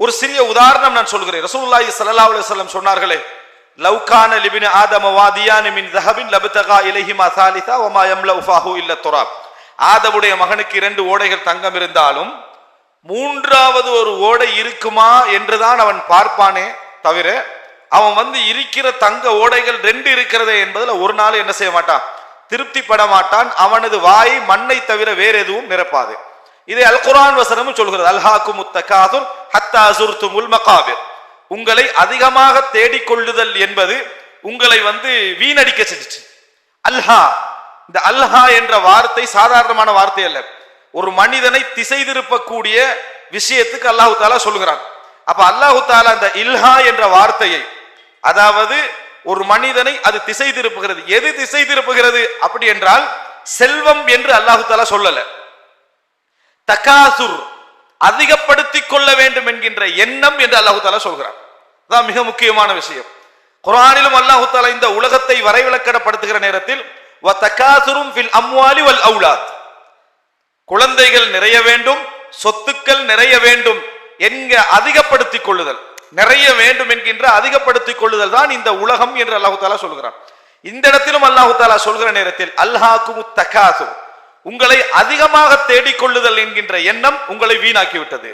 ஒரு சிறிய உதாரணம் நான் சொல்கிறேன். ரசூல்லாஹி ஸல்லல்லாஹு அலைஹி வஸல்லம் சொன்னார்களே லவ்கான லிபின் ஆதம வாதியான் மின் தஹபின் லபதகா இலைஹிமா சாலிசா வமா யம்லஉ உஃபாஹு இல்ல துராப். ஆதவுடைய மகனுக்கு இரண்டு ஓடைகள் தங்கம் இருந்தாலும் மூன்றாவது ஒரு ஓடை இருக்குமா என்றுதான் அவன் பார்ப்பானே தவிர அவன் வந்து இருக்கிற தங்க ஓடைகள் ரெண்டு இருக்கிறதே என்பதுல ஒரு நாள் என்ன செய்ய மாட்டான்? திருப்திப்பட மாட்டான் அவனது வாய் மண்ணை தவிர வேற எதுவும் நிரப்பாது. இதை அல் குரான் வசனமும் சொல்கிறது. அல்ஹாக்கு முத்தகாதுர் ஹத்தா அசுர்துமுல் மகாபிர். உங்களை அதிகமாக தேடிக்கொள்ளுதல் என்பது உங்களை வந்து வீணடிக்க செஞ்சுச்சு. அல்ஹா. இந்த அல்ஹா என்ற வார்த்தை சாதாரணமான வார்த்தை அல்ல. ஒரு மனிதனை திசை திருப்பக்கூடிய விஷயத்துக்கு அல்லாஹு தாலா சொல்லுகிறான் அப்ப அல்லாஹு தாலா அந்த இல்ஹா என்ற வார்த்தையை அதாவது ஒரு மனிதனை அது திசை திருப்புகிறது. எது திசை திருப்புகிறது? அப்படி என்றால் செல்வம் என்று அல்லாஹு தாலா சொல்லல. தகாசுர் அதிகப்படுத்திக் கொள்ள வேண்டும் என்கின்ற எண்ணம் என்று அல்லாஹு தாலா சொல்கிறான். அதான் மிக முக்கியமான விஷயம். குரானிலும் அல்லாஹு தாலா இந்த உலகத்தை வரைவிலக்கடப்படுத்துகிற நேரத்தில் வ தகாசுரும் அம்வாலி வல் அவுலாத். குழந்தைகள் நிறைய வேண்டும் சொத்துக்கள் நிறைய வேண்டும் என்க அதிகப்படுத்திக் கொள்ளுதல். நிறைய வேண்டும் என்கின்ற அதிகப்படுத்திக் கொள்ளுதல் தான் இந்த உலகம் என்று அல்லாஹு தாலா சொல்கிறான். இந்த இடத்திலும் அல்லாஹு தாலா சொல்கிற நேரத்தில் அல்ஹாக்கு தகாசு உங்களை அதிகமாக தேடிக்கொள்ளுதல் என்கின்ற எண்ணம் உங்களை வீணாக்கி விட்டது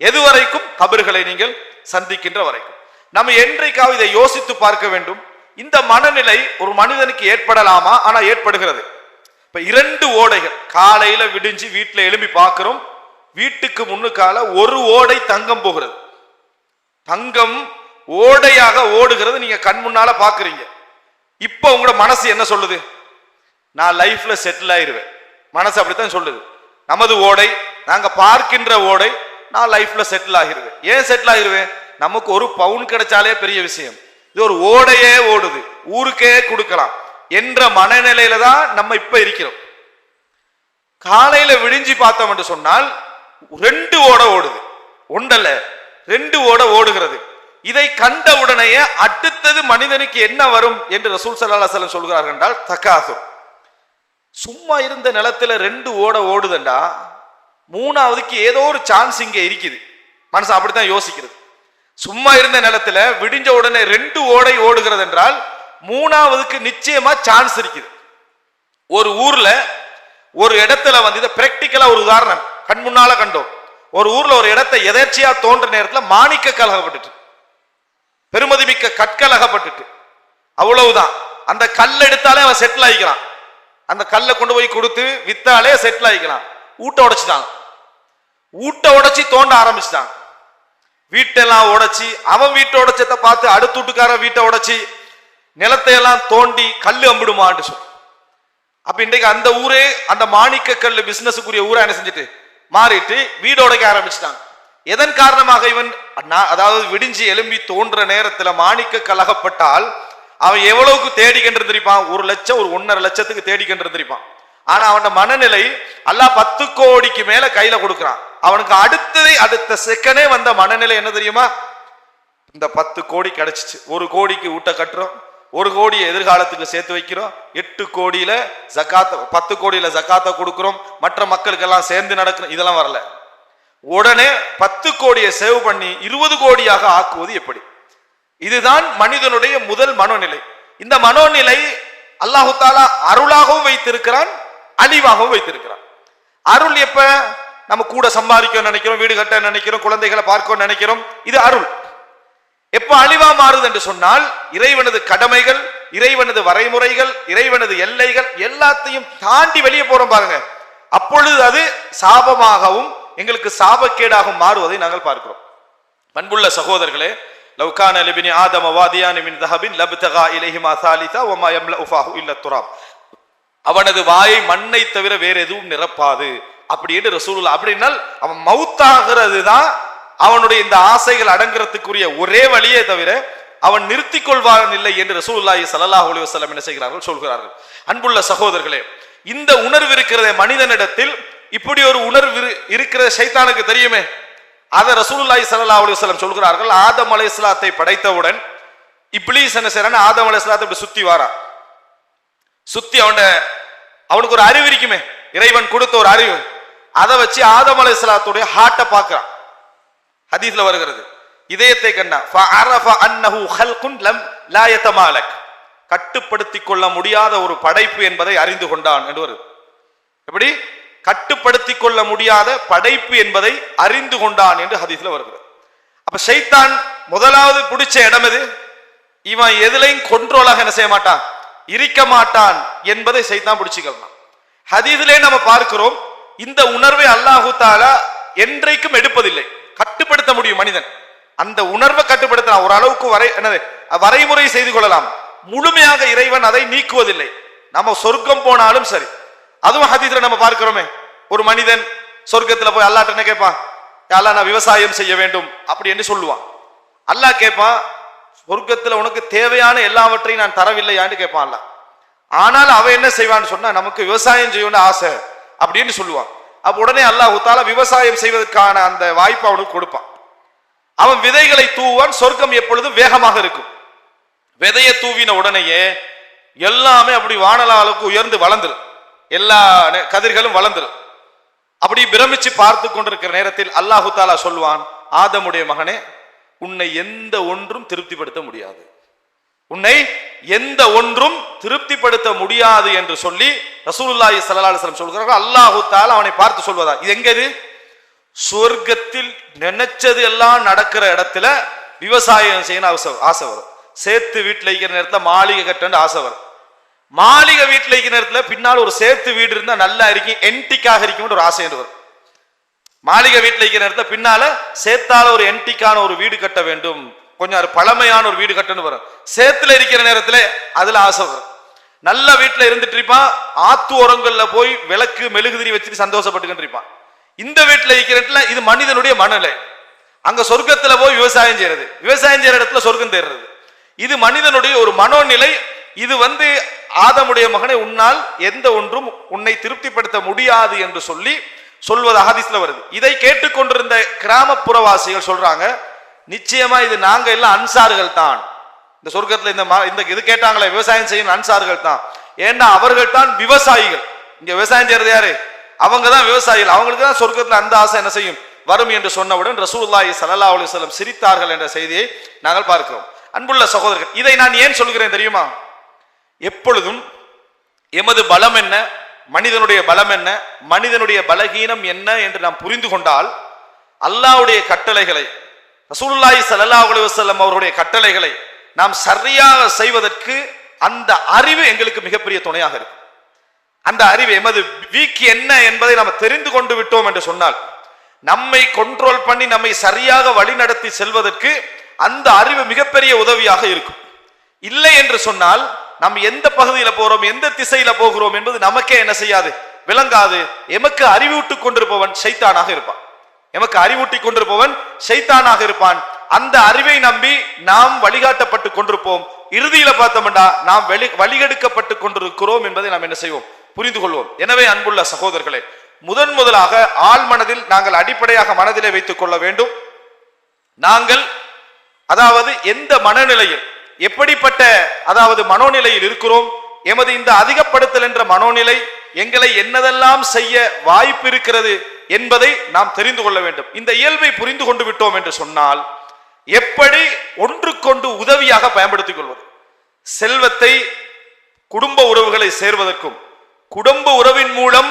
எதுவரைக்கும் கபர்களை நீங்கள் சந்திக்கின்ற வரைக்கும். நம்ம என்றைக்காவது இதை யோசித்து பார்க்க வேண்டும். இந்த மனநிலை ஒரு மனிதனுக்கு ஏற்படலாமா? ஆனா ஏற்படுகிறது. இப்ப இரண்டு ஓடைகள். காலையில விடிஞ்சு வீட்டுல எழும்பி பார்க்கிறோம். வீட்டுக்கு முன்னுக்கால ஒரு ஓடை தங்கம் போகிறது. தங்கம் ஓடையாக ஓடுகிறது நீங்க கண் முன்னால பாக்குறீங்க. இப்ப உங்களோட மனசு என்ன சொல்லுது? நான் லைஃப்ல செட்டில் ஆயிருவேன். மனசு அப்படித்தான் சொல்லுது. நமது ஓடை நாங்க பார்க்கின்ற ஓடை நான் லைஃப்ல செட்டில் ஆகிருவேன். ஏன் செட்டில் ஆகிருவேன்? நமக்கு ஒரு பவுன் கிடைச்சாலே பெரிய விஷயம். இது ஒரு ஓடையே ஓடுது. ஊருக்கே கொடுக்கலாம். என்ற மனநிலையில தான் நம்ம இப்ப இருக்கிறோம். காலையில விடிஞ்சு பார்த்தோம் என்று சொன்னால் ரெண்டு ஓட ஓடுது. ஒன்றல்ல ரெண்டு ஓட ஓடுகிறது. இதை கண்ட உடனேயே அடுத்தது மனிதனுக்கு என்ன வரும் என்று ரசூல் சல்லா அலுவலம் சொல்கிறார்கள் என்றால் தக்காசு சும்மா இருந்த நிலத்துல ரெண்டு ஓட ஓடுதண்டா மூணாவதுக்கு ஏதோ ஒரு சான்ஸ் இங்க இருக்குது. மனசு அப்படித்தான் யோசிக்கிறது. சும்மா இருந்த நிலத்துல விடிஞ்ச உடனே ரெண்டு ஓடை ஓடுகிறது என்றால் மூணாவதுக்கு நிச்சயமா சான்ஸ் இருக்குது. ஒரு ஊர்ல ஒரு இடத்துல வந்து இதை பிராக்டிக்கலா ஒரு உதாரணம். கண் முன்னால கண்டோம். ஒரு ஊர்ல ஒரு இடத்தை எதேர்ச்சியா தோன்ற நேரத்தில் மாணிக்க கலகப்பட்டுட்டு. பெருமதிமிக்க கற்கள் அகப்பட்டுட்டு அவ்வளவுதான். அந்த கல் எடுத்தாலே அவன் செட்டில் ஆகிக்கிறான் அந்த கல்லை கொண்டு போய் கொடுத்து வித்தாலே செட்டில் ஆகிக்கிறான் ஊட்ட உடைச்சிட்டான். ஊட்ட உடைச்சி தோண்ட ஆரம்பிச்சிட்டான். வீட்டெல்லாம் உடைச்சி அவன் வீட்டை உடைச்சதை பார்த்து அடுத்த வீட்டுக்காரன் வீட்டை உடைச்சி நிலத்தை எல்லாம் தோண்டி கல் அம்பிடுமான்னு சொல்லி. அப்ப இன்றைக்கு அந்த ஊரே அந்த மாணிக்க கல் பிசினஸுக்குரிய ஊரை என்ன செஞ்சுட்டு? மாறிட்டு வீடு உடைக்க ஆரம்பிச்சிட்டாங்க. எதன் காரணமாக இவன் நான் அதாவது விடிஞ்சு எலும்பி தோன்ற நேரத்துல மாணிக்க கலகப்பட்டால் அவன் எவ்வளவுக்கு தேடிக்கின்றிருப்பான் ஒரு லட்சம் ஒரு ஒன்னரை லட்சத்துக்கு தேடிக்கின்றிருப்பான் ஆனா அவன் மனநிலை அல்லா பத்து கோடிக்கு மேல கையில கொடுக்குறான். அவனுக்கு அடுத்ததை அடுத்த செகண்டே வந்த மனநிலை என்ன தெரியுமா? இந்த பத்து கோடி கிடைச்சிச்சு. ஒரு கோடிக்கு ஊட்ட கட்டுறோம். ஒரு கோடியை எதிர்காலத்துக்கு சேர்த்து வைக்கிறோம். எட்டு கோடியில ஜக்காத்த பத்து கோடியில ஜக்காத்தை கொடுக்குறோம். மற்ற மக்களுக்கெல்லாம் சேர்ந்து நடக்கிறோம் இதெல்லாம் வரல. உடனே பத்து கோடியை சேவ் பண்ணி இருபது கோடியாக ஆக்குவது எப்படி? இதுதான் மனிதனுடைய முதல் மனோநிலை. இந்த மனோநிலை அல்லாஹு தாலா அருளாகவும் வைத்திருக்கிறான் அழிவாகவும் வைத்திருக்கிறான். அருள் எப்ப? நம்ம கூட சம்பாதிக்க நினைக்கிறோம் வீடு கட்ட நினைக்கிறோம் குழந்தைகளை பார்க்க நினைக்கிறோம். இது அருள். எப்ப அழிவா மாறுது என்று சொன்னால் இறைவனது கடமைகள் இறைவனது வரைமுறைகள் இறைவனது எல்லைகள் எல்லாத்தையும் தாண்டி வெளியே போறோம் பாருங்க. அப்பொழுது அது சாபமாகவும் எங்களுக்கு சாபக்கேடாகவும் மாறுவதை நாங்கள் பார்க்கிறோம். பண்புள்ள சகோதரர்களே லவ்கான லிபினி ஆதம வாதியானி மின் தஹபின் லப்தகா இலைஹிமா சாலிதா வமா எம்ல உஃபாஹு இல்ல துராப். அவனது வாயை மண்ணை தவிர வேற எதுவும் நிரப்பாது. அப்படின்னு ரசூலுல்லா அப்படின்னால் அவன் மவுத்தாகிறது தான் அவனுடைய இந்த ஆசைகள் அடங்குறதுக்குரிய ஒரே வழியே தவிர அவன் நிறுத்தி கொள்வான் இல்லை என்று ரசூல்லாஹி சல்லாஹ் அலி வசலம் என்ன செய்கிறார்கள்? சொல்கிறார்கள். அன்புள்ள சகோதரர்களே இந்த உணர்வு இருக்கிறதே மனிதனிடத்தில் இப்படி ஒரு உணர்வு இரு- இருக்கிற சைத்தானுக்கு தெரியுமே? அதை ரசூலுல்லாஹி சல்லா அலி வஸல்லம் சொல்கிறார்கள் ஆதம் அலைஹிஸ்ஸலாத்தை படைத்தவுடன் இப்ளீஸ் என்ன செய்றான் ஆதம் அலைஹிஸ்ஸலாத்தை இப்படி சுத்தி வாரா. சுத்தி அவன அவனுக்கு ஒரு அறிவு இருக்குமே? இறைவன் கொடுத்த ஒரு அறிவு. அதை வச்சு ஆதம் அலைஹிஸ்ஸலாத்துடைய ஹார்ட்டை பார்க்கறான். ஹதீஸ்ல வருகிறது. இதயத்தை கண்டா. கட்டுப்படுத்தி ஹல்குன் லம் கட்டுப்படுத்திக் கொள்ள முடியாத ஒரு படைப்பு என்பதை அறிந்து கொண்டான் என்று வருது. எப்படி? கட்டுப்படுத்திக் கொள்ள முடியாத படைப்பு என்பதை அறிந்து கொண்டான் என்று ஹதீஸ்ல வருகிறது. அப்ப ஷைத்தான் முதலாவது பிடிச்ச இடம் எது? இவன் எதுலையும் கொண்ட்ரோலாக என்ன செய்ய மாட்டான்? இருக்க மாட்டான் என்பதை சைத்தான் பிடிச்சிக்கலாம் ஹதீஸிலே நம்ம பார்க்கிறோம் இந்த உணர்வை அல்லாஹு தாலா என்றைக்கும் எடுப்பதில்லை. கட்டுப்படுத்த முடியும் மனிதன். அந்த உணர்வை கட்டுப்படுத்தலாம். ஒரு அளவுக்கு வரை என்னது வரைமுறை செய்து கொள்ளலாம். முழுமையாக இறைவன் அதை நீக்குவதில்லை. நம்ம சொர்க்கம் போனாலும் சரி. அதுவும் ஹதீஸ்ல நம்ம பார்க்கிறோமே. ஒரு மனிதன் சொர்க்கத்துல போய் அல்லாட்ட என்ன கேட்பான்? அல்லாஹ் நான் விவசாயம் செய்ய வேண்டும். அப்படி என்று சொல்லுவான். அல்லாஹ் கேட்பான் சொர்க்கத்துல உனக்கு தேவையான எல்லாவற்றையும் நான் தரவில்லையான்னு கேட்பான் அல்ல ஆனால் அவன் என்ன செய்வான்னு சொன்னா நமக்கு விவசாயம் செய்யணும்னு ஆசை. அப்படின்னு சொல்லுவான். அப்ப உடனே அல்லாஹ் தாலா விவசாயம் செய்வதற்கான அந்த வாய்ப்பு அவனுக்கு கொடுப்பான். அவன் விதைகளை தூவான் சொர்க்கம் எப்பொழுதும் வேகமாக இருக்கும். விதையை தூவின உடனேயே எல்லாமே அப்படி வானல அளவுக்கு உயர்ந்து வளர்ந்துரும். எல்லா கதிர்களும் வளர்ந்துரும். அப்படி பிரமிச்சு பார்த்து கொண்டிருக்கிற நேரத்தில் அல்லாஹு தாலா சொல்வான் ஆதமுடைய மகனே உன்னை எந்த ஒன்றும் திருப்திப்படுத்த முடியாது. உன்னை எந்த ஒன்றும் திருப்திப்படுத்த முடியாது என்று சொல்லி ரசூலுல்லாஹி ஸல்லல்லாஹு அலைஹி வஸல்லம் சொல்கிறார்கள். அல்லாஹு தாலா அவனை பார்த்து சொல்வதா? இது எங்க இது சொர்க்கத்தில் நினைச்சது எல்லாம் நடக்கிற இடத்துல விவசாயம் செய்யணும் ஆசை ஆசை வரும். சேத்து வீட்டில் இருக்கிற நேரத்தில் மாளிகை கட்டணும் ஆசை வரும். மாளிகை வீட்டில் இருக்கிற நேரத்தில் பின்னால் ஒரு சேத்து வீடு இருந்தால் நல்லா இருக்கும். என்டிக்காக இருக்கும்னு ஒரு ஆசை வரும். மாளிகை வீட்டில் இருக்கிற நேரத்தில் பின்னால சேத்தால ஒரு என்டிக்கான ஒரு வீடு கட்ட வேண்டும். கொஞ்சம் அது பழமையான ஒரு வீடு கட்டணும் வரும். சேத்துல இருக்கிற நேரத்துல அதுல ஆசை வரும். நல்ல வீட்டுல இருந்துட்டு இருப்பான் ஆத்து ஓரங்கள்ல போய் விளக்கு மெழுகுதிரி வச்சுட்டு சந்தோஷப்பட்டுக்கிட்டு இருப்பான். இந்த வீட்டுல இருக்கிற இடத்துல இது மனிதனுடைய மனநிலை. அங்க சொர்க்கத்துல போய் விவசாயம் செய்யறது. விவசாயம் செய்யற இடத்துல சொர்க்கம் தேடுறது. இது மனிதனுடைய ஒரு மனோநிலை. இது வந்து ஆதமுடைய மகனை உன்னால் எந்த ஒன்றும் உன்னை திருப்திப்படுத்த முடியாது என்று சொல்லி சொல்வது ஹதீஸ்ல வருது. இதை கேட்டுக்கொண்டிருந்த கிராமப்புறவாசிகள் சொல்றாங்க நிச்சயமா இது நாங்க எல்லாம் அன்சார்கள் தான். இந்த சொர்க்கத்துல இந்த இந்த இது கேட்டாங்களே விவசாயம் செய்யும் அன்சார்கள் தான். ஏன்னா அவர்கள் தான் விவசாயிகள். இங்க விவசாயம் செய்யறது யாரு? அவங்க தான் விவசாயிகள். அவங்களுக்கு தான் சொர்க்கத்துல அந்த ஆசை என்ன செய்யும்? வரும் என்று சொன்னவுடன் ரசூலுல்லாஹி சல்லா அலைஹி வஸல்லம் சிரித்தார்கள் என்ற செய்தியை நாங்கள் பார்க்கிறோம். அன்புள்ள சகோதரர்கள் இதை நான் ஏன் சொல்கிறேன் தெரியுமா? எப்பொழுதும் எமது பலம் என்ன? மனிதனுடைய பலம் என்ன? மனிதனுடைய பலகீனம் என்ன என்று நாம் புரிந்து கொண்டால் அல்லாவுடைய கட்டளைகளை ரசூலுல்லாஹி ஸல்லல்லாஹு அலைஹி அவருடைய கட்டளைகளை நாம் சரியாக செய்வதற்கு அந்த அறிவு எங்களுக்கு மிகப்பெரிய துணையாக இருக்கும் அந்த அறிவு எமது வீக் என்ன என்பதை நாம் தெரிந்து கொண்டு விட்டோம் என்று சொன்னால் நம்மை கண்ட்ரோல் பண்ணி நம்மை சரியாக வழிநடத்தி செல்வதற்கு அந்த அறிவு மிகப்பெரிய உதவியாக இருக்கும். இல்லை என்று சொன்னால் நாம் எந்த பகுதியில் போகிறோம் எந்த திசையில போகிறோம் என்பது நமக்கே என்ன செய்யாது? விளங்காது. எமக்கு அறிவூட்டிக் கொண்டிருப்பவன் சைத்தானாக இருப்பான். எமக்கு அறிவூட்டி கொண்டிருப்பவன் சைத்தானாக இருப்பான். அந்த அறிவை நம்பி நாம் வழிகாட்டப்பட்டு கொண்டிருப்போம். இறுதியில பார்த்தோம்டா நாம் வெளி வழிகெடுக்கப்பட்டு கொண்டிருக்கிறோம் என்பதை நாம் என்ன செய்வோம்? புரிந்து கொள்வோம். எனவே அன்புள்ள சகோதரர்களே முதன் முதலாக ஆள் மனதில் நாங்கள் அடிப்படையாக மனதிலே வைத்துக் கொள்ள வேண்டும். நாங்கள் அதாவது எந்த மனநிலையில் எப்படிப்பட்ட அதாவது மனோநிலையில் இருக்கிறோம் எமது இந்த அதிகப்படுத்தல் என்ற மனோநிலை எங்களை என்னதெல்லாம் செய்ய வாய்ப்பு இருக்கிறது என்பதை நாம் தெரிந்து கொள்ள வேண்டும். இந்த இயல்பை புரிந்து கொண்டு விட்டோம் என்று சொன்னால் எப்படி ஒன்றுக்கொண்டு உதவியாக பயன்படுத்திக் கொள்வது? செல்வத்தை குடும்ப உறவுகளை சேர்வதற்கும் குடும்ப உறவின் மூலம்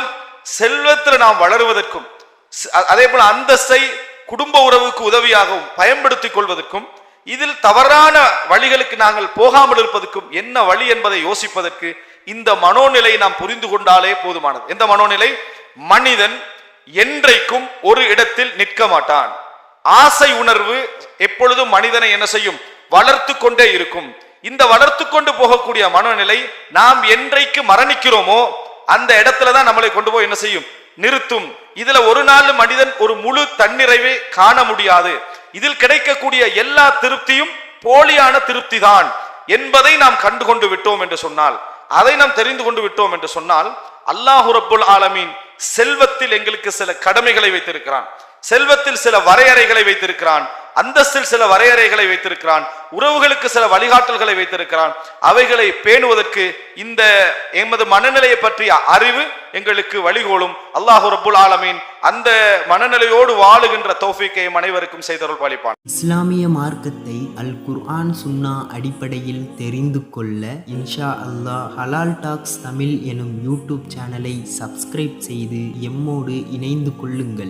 செல்வத்தில் நாம் வளருவதற்கும் அதே போல அந்தஸ்தை குடும்ப உறவுக்கு உதவியாகவும் பயன்படுத்திக் கொள்வதற்கும் இதில் தவறான வழிகளுக்கு நாங்கள் போகாமல் இருப்பதற்கும் என்ன வழி என்பதை யோசிப்பதற்கு இந்த மனோநிலை நாம் புரிந்து கொண்டாலே போதுமானது. எந்த மனோநிலை? மனிதன் என்றைக்கும் ஒரு இடத்தில் நிற்க மாட்டான். ஆசை உணர்வு எப்பொழுதும் மனிதனை என்ன செய்யும்? வளர்த்து கொண்டே இருக்கும். இந்த வளர்த்து கொண்டு போகக்கூடிய மனநிலை நாம் என்றைக்கு மரணிக்கிறோமோ அந்த இடத்துல தான் நம்மளை கொண்டு போய் என்ன செய்யும்? நிறுத்தும். இதுல ஒரு நாள் மனிதன் ஒரு முழு தன்னிறைவை காண முடியாது. இதில் கிடைக்கக்கூடிய எல்லா திருப்தியும் போலியான திருப்தி தான் என்பதை நாம் கண்டு கொண்டு விட்டோம் என்று சொன்னால் அதை நாம் தெரிந்து கொண்டு விட்டோம் என்று சொன்னால் அல்லாஹு ரப்புல் ஆலமீன் செல்வத்தில் எங்களுக்கு சில கடமைகளை வைத்திருக்கிறான். செல்வத்தில் சில வரையறைகளை வைத்திருக்கிறான். அந்தஸ்தில் சில வரையறைகளை வைத்திருக்கிறான் உறவுகளுக்கு சில வழிகாட்டல்களை வைத்திருக்கிறான். அவைகளை பேணுவதற்கு இந்த எமது மனநிலையை பற்றிய அறிவு எங்களுக்கு வழிகோலும். அல்லாஹு ரபுல் ஆலமீன் அந்த மனநிலையோடு வாழுகின்ற தோஃபிக்கை அனைவருக்கும் செய்தருள் பாலிப்பான். இஸ்லாமிய மார்க்கத்தை அல் குர்ஆன் சுன்னா அடிப்படையில் தெரிந்து கொள்ள இன்ஷா அல்லாஹ் ஹலால் டாக்ஸ் தமிழ் எனும் யூடியூப் சேனலை சப்ஸ்கிரைப் செய்து எம்மோடு இணைந்து கொள்ளுங்கள்.